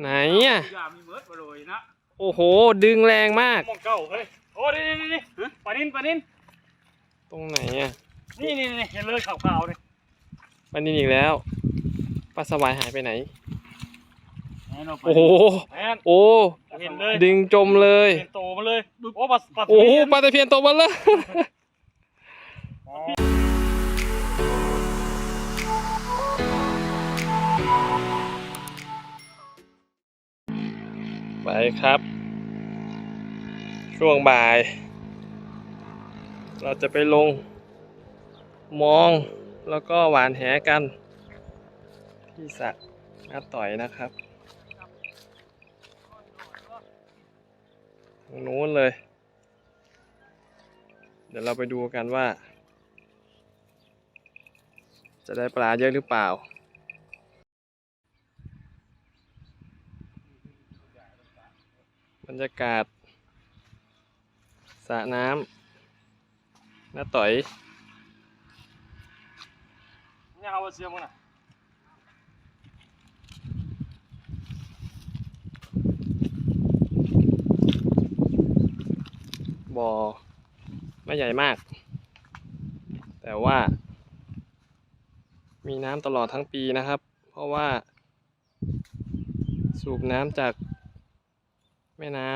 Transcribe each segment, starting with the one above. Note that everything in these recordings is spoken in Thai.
ไหนอะอย่ามีเมิร์ดมาเลยนะโอ้โห ดึงแรงมากมองเก่าเฮ้ยโอ้นี่นี่นี่ปานินปานินตรงไหนอะนี่นี่นี่เห็นเลยขาวๆเลยปันนี้อีกแล้วปลาสวายหายไปไหนแน่นอนโอ้โหแม่นโอ้เห็นเลยดึงจมเลยเป็นโตมาเลยโอ้ปลาปลาโอ้โหตะเพียนปลาตะเพียนตัวเบลเลย ไปครับ ช่วงบ่าย เราจะไปลง มองแล้วก็หวานแหกัน ที่สระน้าต่อยนะครับทางนู้นเลย เดี๋ยวเราไปดูกันว่า จะได้ปลาเยอะหรือเปล่า บรรยากาศสระน้ำน้าต่อยนี่เอาเสียมั้งน่ะบ่อไม่ใหญ่มาก แต่ว่า มีน้ำตลอดทั้งปีนะครับ เพราะว่า สูบน้ำจาก แม่น้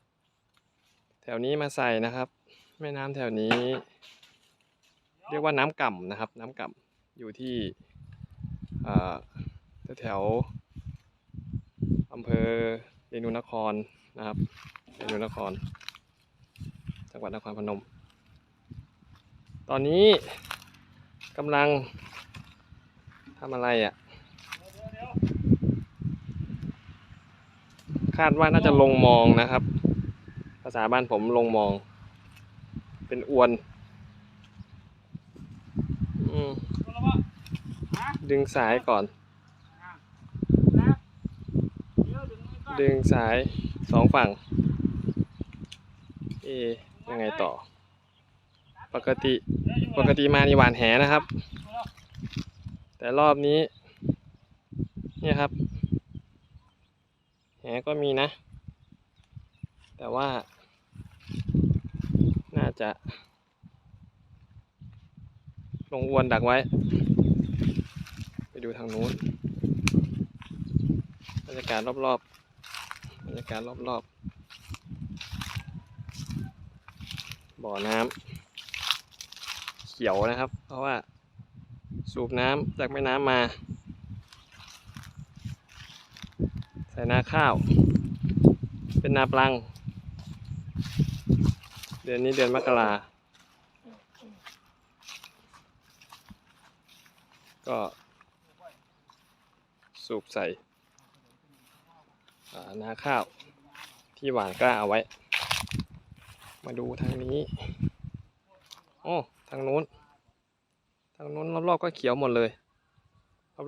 ำแถวนี้มาใส่นะครับ แม่น้ำแถวนี้ เรียกว่าน้ำก่ำนะครับ น้ำก่ำอยู่ที่แถวอำเภอเรนูนครนะครับเรนูนคร จังหวัดนครพนม ตอนนี้กำลังทำอะไรอะ่ะ คาดว่าน่าจะลงมองนะครับ ภาษาบ้านผมลงมอง เป็นอวนอดึงสายก่อน ดึงสายสองฝั่ง เอ ยังไงต่อ ปกติ ปกติมานี่หวานแหนะครับ แต่รอบนี้ เนี่ยครับ แหก็มีนะ แต่ว่า น่าจะ ลงอวนดักไว้ ไปดูทางนู้นบรรยากาศรอบๆบรรยากาศรอบๆ บ่อน้ำเขียวนะครับ เพราะว่าสูบน้ำจากแม่น้ำมา ใส่นาข้าว เป็นนาปลัง เดือนนี้เดือนมกรา ก็ สูบใส่นาข้าวที่หวานกล้าเอาไว้ มาดูทางนี้ โอ้ ทางนู้น ทางนู้นรอบๆก็เขียวหมดเลย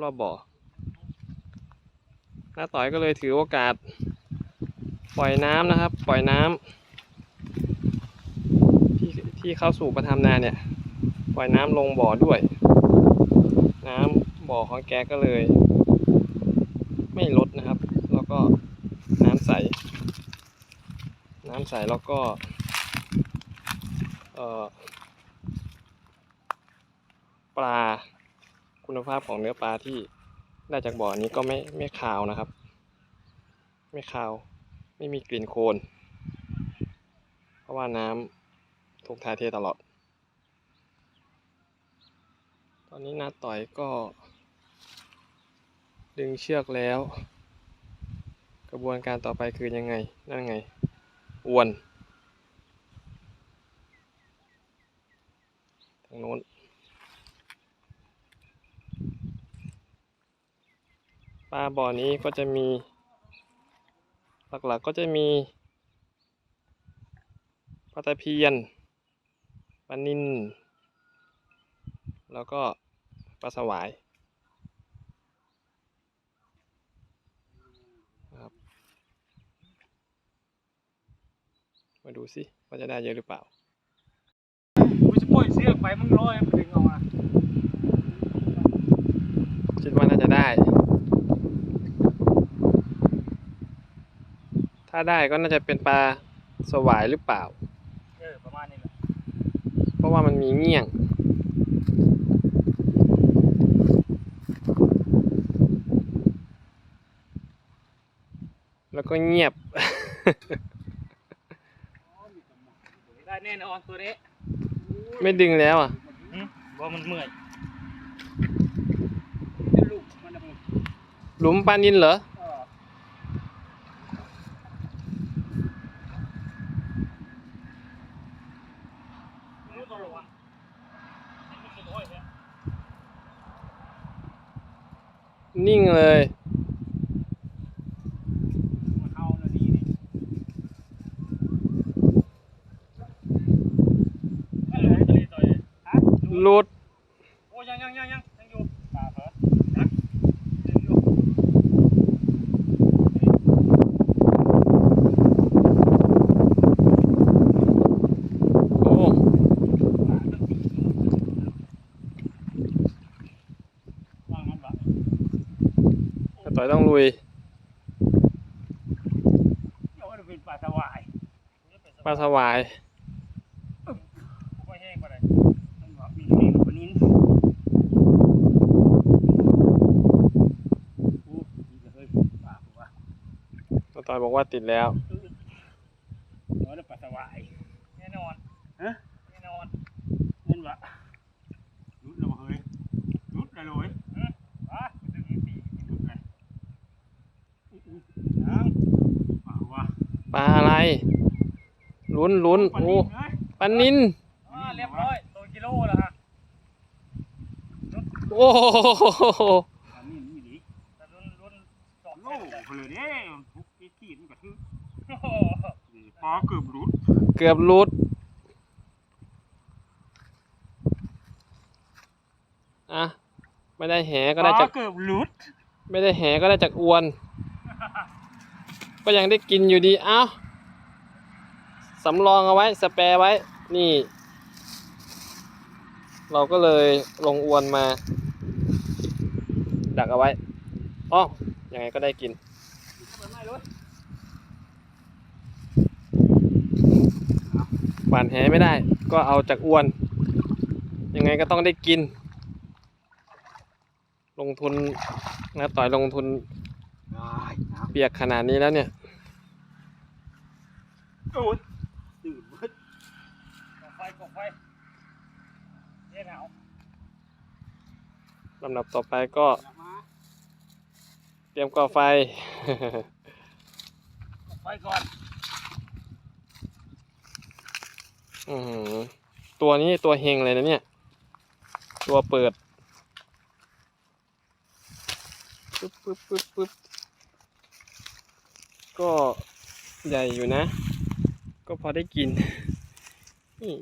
รอบๆบ่อ น้าต่อยก็เลยถือโอกาส ปล่อยน้ำนะครับ ปล่อยน้ำที่ที่เข้าสู่ประทำนาเนี่ย ปล่อยน้ำลงบ่อด้วย น้ำบ่อของแกก็เลย ไม่ลดนะครับ แล้วก็น้ำใส น้ำใสแล้วก็ปลาคุณภาพของเนื้อปลาที่ ได้จากบ่อนี้ก็ไม่ไม่คาวนะครับ ไม่คาว ไม่มีกลิ่นโคลนเพราะว่าน้ำถูกถ่ายเทตลอด ตอนนี้นาต่อยก็ ดึงเชือกแล้ว กระบวนการต่อไปคือยังไง นั่นไงอวนทางโน้น ปลาบ่อนี้ก็จะมี หลักๆก็จะมีปลาตะเพียนปลานินแล้วก็ปลาสวายนะครับมาดูสิว่าจะได้เยอะหรือเปล่ากูจะปล่อยเสียไปมึงร้อยมันดึงออกมาคิดว่าน่าจะได้ ถ้าได้ก็น่าจะเป็นปลาสวายหรือเปล่า เออประมาณนี้แหละเพราะว่ามันมีเงี้ยง แล้วก็เงียบ ได้แน่นอนตัวนี้ไม่ดึงแล้วอะเพราะมันเมื่อยลูกมันจะมึงหลุมปลานินเหรอ เออรู้ตัวหรอวะนี่มันคือตัวเนี่ย นิ่งเลยมันเอาแล้วนี่นี่อะไรตัวนี้ตัวนี้ฮะหลุด โอ้ยังยังยังยังยังอยู่ตาเพิ่นนะยังอยู่ โอ้ ว่างงั้นปะ กระต่อยต้องลุยเดี๋ยวมันเป็นปลาสวายปลาสวายไม่แห้งปะเลยมันบอกมีนี่ปลานิ้นโอ้ดีเลยเฮ้ยปลาผมว่ากระต่อยบอกว่าติดแล้ว เดี๋ยวได้ปลาสวายแน่นอนฮะแน่นอนเงินวะรุดแล้วเฮ้ยรุดเลยเลยอืมอะดึงอีกทีรุดเลยยังปลาวะ ป ลาอะไรลุ้นลุ้นโอ้ปลานินอ่าเรียบร้อยตัวกิโลแล้วฮะโอ้โหอันนี้มีดีแต่รุ่นรุ่นสองโลเลยเด้ทุกที่ขีดมันก็คือปลาเกือบรุดเกือบหลุดอะไม่ได้แหก็ได้จากเกือบรุดไม่ได้แหก็ได้จากอวน ก็ยังได้กินอยู่ดี เอ้า สำรองเอาไว้สแปรไว้ นี่ เราก็เลยลงอวนมา ดักเอาไว้อ๋อยังไงก็ได้กินไม่รู้หวานแหไม่ได้ ก็เอาจากอวน ยังไงก็ต้องได้กิน ลงทุนนะต่อยลงทุนได้นะเปียกขนาดนี้แล้วเนี่ยโอ้ยตื่นเบิดกบไฟกบไฟเย็นหนาว ลำดับต่อไปก็อย่ามาเตรียมก่อไฟกบไฟก่อนอือหือตัวนี้ตัวเฮงเลยนะเนี่ย ตัวเปิดปึ๊บปึ๊บปึ๊บปึ๊บก็ใหญ่อยู่นะ ก็พอได้กินนี่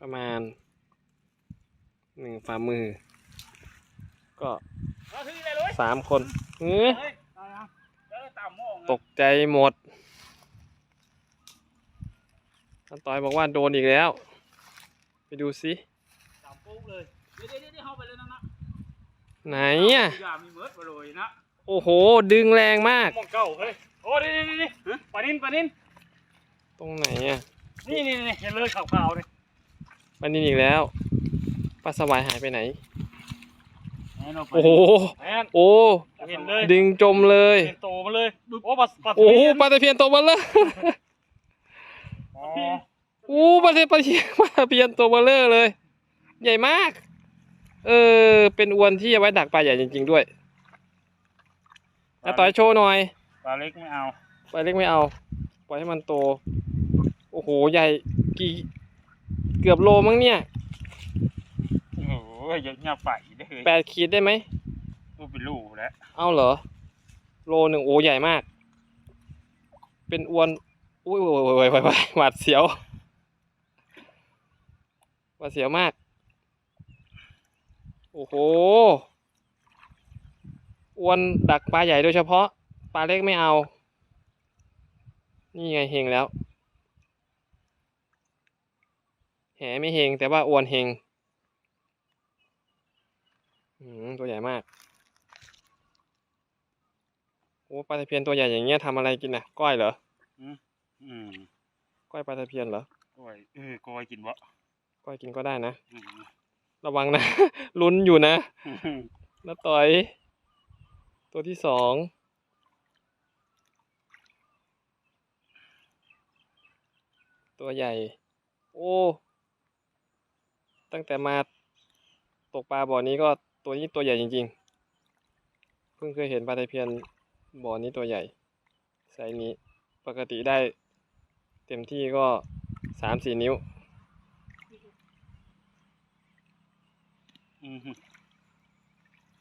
ประมาณ หนึ่งฝ่ามือ ก็เอาที่เลยเลยสามคนเอ้ยเฮ้ยเอายังเดี๋ยวเราตามหม้อไงตกใจหมดท่านต้อยบอกว่าโดนอีกแล้ว ไปดูสิตามปุ๊บเลยเดี๋ยวเดี๋ยวเดี๋ยวเข้าไปเลยนะนะไหนอะอย่ามีเมิร์ดมาเลยนะโอ้โห ดึงแรงมากหมองเก่าเฮ้ยโอ้นี่นี่นี่นี่ปลานินปลานินตรงไหนอะนี่นี่นี่เห็นเลยขาวๆเลยมันนี่อีกแล้ว ปลาสวายหายไปไหนแน่นอนปลาโอ้โหแน่นโอ้ เห็นเลยดึงจมเลย เห็นโตมาเลยโอ้ปลาปลาโอ้โหตะปลาตะเพียนตัวเบลเลอร์อ๋อโอ้ปลาตะเพียนปลาตะเพียนตัวเบลเลอร์เลย ใหญ่มาก เออ เป็นอวนที่เอาไว้ดักปลาใหญ่จริง ๆด้วยน้าต่อยโชว์หน่อย ปลาเล็กไม่เอา ปลาเล็กไม่เอา ปล่อยให้มันโต โอ้โห ใหญ่กี่ เกือบโลมั้งเนี่ยโอ้โหเยอะเงียบไปได้เลยแปดขีดได้ไหมรูปเป็นลูกแล้วเอาเหรอ โลหนึ่งโอ้ใหญ่มาก เป็นอวนอุ้ยโอ้ยโอ้ยโอ้ยโอ้ยโอ้ยหวาดเสียวหวาดเสียวมาก โอ้โหอวนดักปลาใหญ่โดยเฉพาะปลาเล็กไม่เอา นี่ไงเฮงแล้ว แหไม่เฮงแต่ว่าอวนเฮงอืม ตัวใหญ่มาก โอ้ปลาตะเพียนตัวใหญ่อย่างเงี้ยทำอะไรกินน่ะ ก้อยเหรอ อืมก้อยปลาตะเพียนเหรอ กล้วยเออกล้วยกินบ่ก้อยกินก็ได้นะ อืมระวังนะ ลุ้นอยู่นะอืมน้าต่อย ตัวที่สองตัวใหญ่ โอ้ ตั้งแต่มาตกปลาบ่อนี้ก็ ตัวนี้ตัวใหญ่จริงๆ เพิ่งเคยเห็นปลาตะเพียนบ่อนี้ตัวใหญ่ไซส์นี้ปกติได้เต็มที่ก็สามสี่นิ้วอืม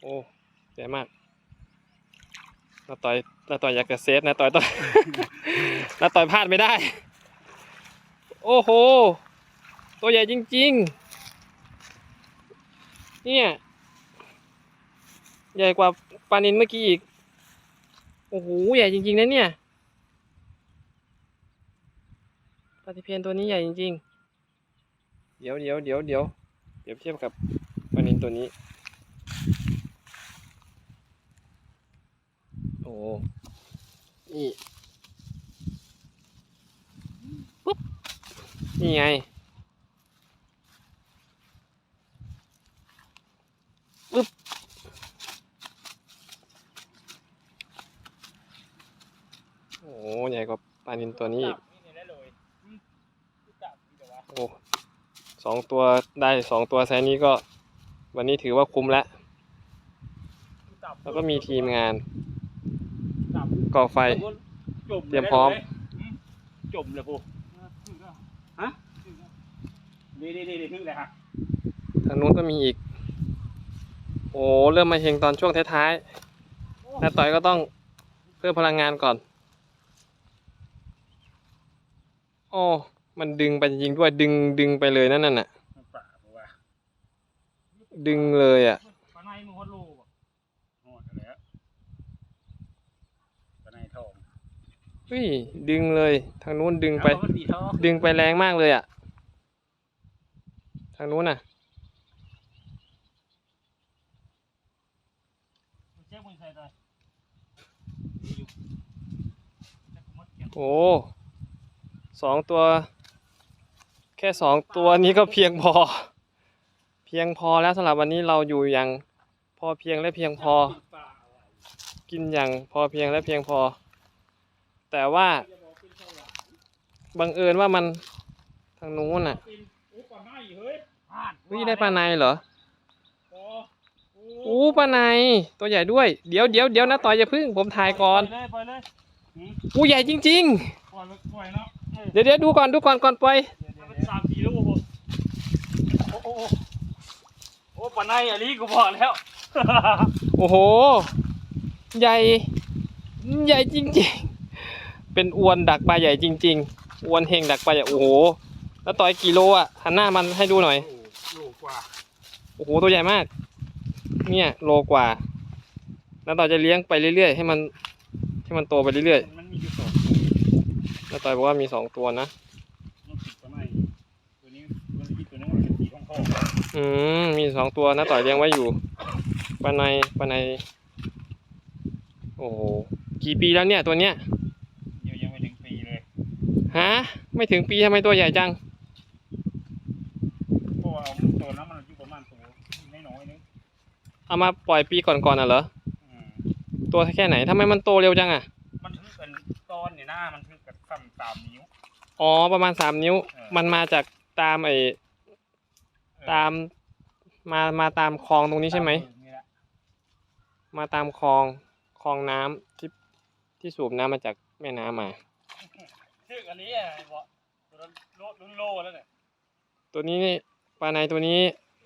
โอ้ใหญ่มากน้าต่อยน้าต่อยอยากจะเซฟนะต่อยต่อยน้าต่อยพลาดไม่ได้ โอ้โห ตัวใหญ่จริง ๆ เนี่ย ใหญ่กว่าปลานินเมื่อกี้อีก โอ้โห ใหญ่จริง ๆ นะเนี่ยปลาตะเพียนตัวนี้ใหญ่จริง ๆ เดี๋ยวเดี๋ยวเดี๋ยวเดี๋ยวเดี๋ยวเทียบกับปลานินตัวนี้ โอ้โหนี่ปุ๊บ นี่ไง ปุ๊บ โอ้โหใหญ่ กว่าปลานินตัวนี้อีกนี่ได้เลยอืมจับนี่เดี๋ยววะโอ้สองตัวได้สองตัวไซส์นี้ก็ วันนี้ถือว่าคุ้มแล้วจับแล้วก็มีทีมงานจับก่อไฟจมลเตรียมพร้อมได้เลยอืมจมเลยพูฮะดีดีดีดีถึงเลยฮะทางนู้นก็มีอีก โอ้เริ่มมาเฮงตอนช่วงท้ายๆน้าต่อยก็ต้องเพิ่มพลังงานก่อน โอ้มันดึงไปจริงๆด้วย ดึงดึงไปเลยนั่นน่ะมันป่าเพราะว่าดึงเลยอะ ปลาในมึงฮอดโลบ่ฮอดแล้วปลาในทองเฮ้ย ดึงเลย ทางนู้นดึงไป เอามันสีทองดึงไปแรงมากเลยอะ ทางนู้นน่ะเช็คมึงใส่เลยดีอยู่แต่กูมัดเก็บโอ้ สองตัว แค่สองตัวนี้ก็เพียงพอ เพียงพอแล้วสำหรับวันนี้เราอยู่อย่างพอเพียงและเพียงพอ กินปลาอะไรกินอย่างพอเพียงและเพียงพอ แต่ว่าจะบอกเป็นเท่าไหร่บังเอิญว่ามันทางนู้นน่ะเป็นโอ้ปลาในเฮ้ยผ่านวิได้ปลาในเหรอโอ้โอ้อู้ปลาในตัวใหญ่ด้วย เดี๋ยวเดี๋ยวเดี๋ยวนะต่อยอย่าพึ่งผมถ่ายก่อนปล่อยเลยปล่อยเลยหืมอู้ใหญ่จริงปล่อยเลยปล่อยเนาะเออๆ เดี๋ยวเดี๋ยวดูก่อนดูก่อนก่อนปล่อยมันเป็นสามสี่ลูกผมโอ้โอ้โอ้โอ้ปลาในอันนี้กูบอกแล้ว โอ้โห ใหญ่ ใหญ่จริงๆ เป็นอวนดักปลาใหญ่จริง ๆ อวนเฮงดักปลาใหญ่โอ้โห แล้วต่อยกี่โลอะหันหน้ามันให้ดูหน่อยโลกว่าโอ้โหตัวใหญ่มาก เนี่ยโลกว่า แล้วต่อยจะเลี้ยงไปเรื่อยๆ ให้มันให้มันโตไปเรื่อยมั นมีอยู่สองๆแล้วต่อยบอกว่ามีสองตัวนะมันติดปลาในตัวนี้มันอีกตัวนึงมันเป็นสีทองทองอืมมีสองตัวนะต่อยเลี้ยงไว้อยู่ปลาในปลาใน โอ้โหกี่ปีแล้วเนี่ยตัวเนี้ยเดี๋ยวยังไม่ถึงปีเลยฮะไม่ถึงปีทำไมตัวใหญ่จังเพราะว่าเอาตัวนั้นมันอยู่ประมาณตัวน้อยๆนึงเอามาปล่อยปีก่อนๆน่ะเหรออืมตัวแค่ไหนทำไมมันโตเร็วจังอะมันถึงเป็นต้นเนี่ยนะมันถึง กับซ้ำสามนิ้ว อ๋อประมาณสามนิ้ว เออ มันมาจากตามไอ้เออตามมามาตามคลองตรงนี้ใช่ไหม ตานี่แหละมาตามคลองคลองน้ำที่ที่สูบน้ำมาจากแม่น้ำมา ซึ่งอันนี้อะบอกตัวนั้นโลรุ่นโลแล้วเนี่ยตัวนี้นี่ปลาในตัวนี้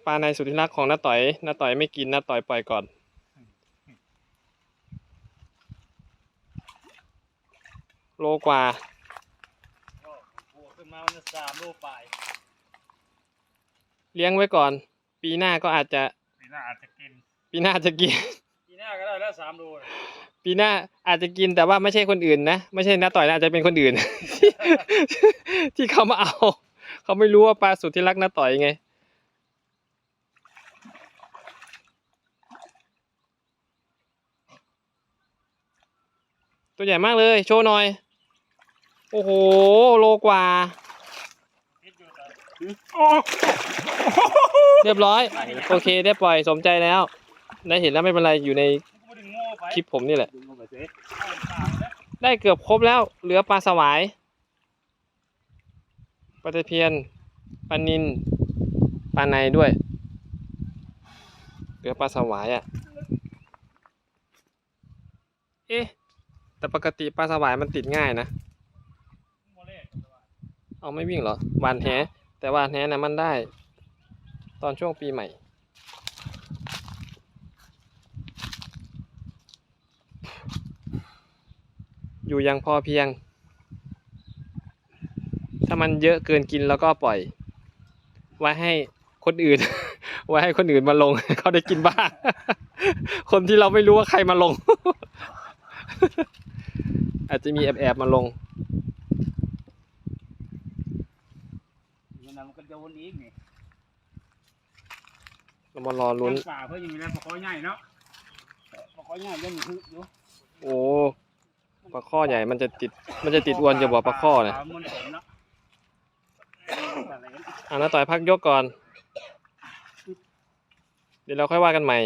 ปลาในสุดที่รักของน้าต่อยน้าต่อยไม่กินน้าต่อยปล่อยก่อน โลกว่าโอ้โหขึ้นมามันจะสามโลปลายเลี้ยงไว้ก่อน ปีหน้าก็อาจจะปีหน้าอาจจะกิน ปีหน้าจะกิน ปีหน้าก็ได้แล้วสามโลน่ะปีหน้าอาจจะกินแต่ว่าไม่ใช่คนอื่นนะ ไม่ใช่น้าต่อยนะอาจจะเป็นคนอื่น ที่เขามาเอา เขาไม่รู้ว่าปลาสุดที่รักน้าต่อยไง ตัวใหญ่มากเลย โชว์หน่อย โอ้โห โลกว่าโอ้เรียบร้อย โอเคได้ปล่อยสมใจแล้วได้เห็นแล้วไม่เป็นไรอยู่ในกูดึงโง่ไปคลิปผมนี่แหละดึงโง่ไปสิได้เกือบครบแล้วเหลือปลาสวายปลาตะเพียนปลานินปลาในด้วย เหลือปลาสวายอะ เอ๊ะแต่ปกติปลาสวายมันติดง่ายนะโมเล่ เอาไม่วิ่งเหรอวานแหแต่วานแหนะมันได้ ตอนช่วงปีใหม่ อยู่อยังพอเพียง ถ้ามันเยอะเกินกินแล้วก็ปล่อย ไว้ให้คนอื่น ไว้ให้คนอื่นมาลง เขาได้กินบ้าง คนที่เราไม่รู้ว่าใครมาลง อาจจะมีแอบๆมาลง มั นนำกันโดนอีกนี่เรามารอลุ้นป่าเพื่อยังมีแล้วปลาคอใหญ่เนาะปลาคอใหญ่ยังมีคืออยู่โอ้ปลาข้อใหญ่มันจะติด มันจะติดอวนจะบอกปลาข้อเนี่ยปลามันผมเนาะอะไรกันอ่าน้าต่อยพักยกก่อน เดี๋ยวเราค่อยว่ากันใหม่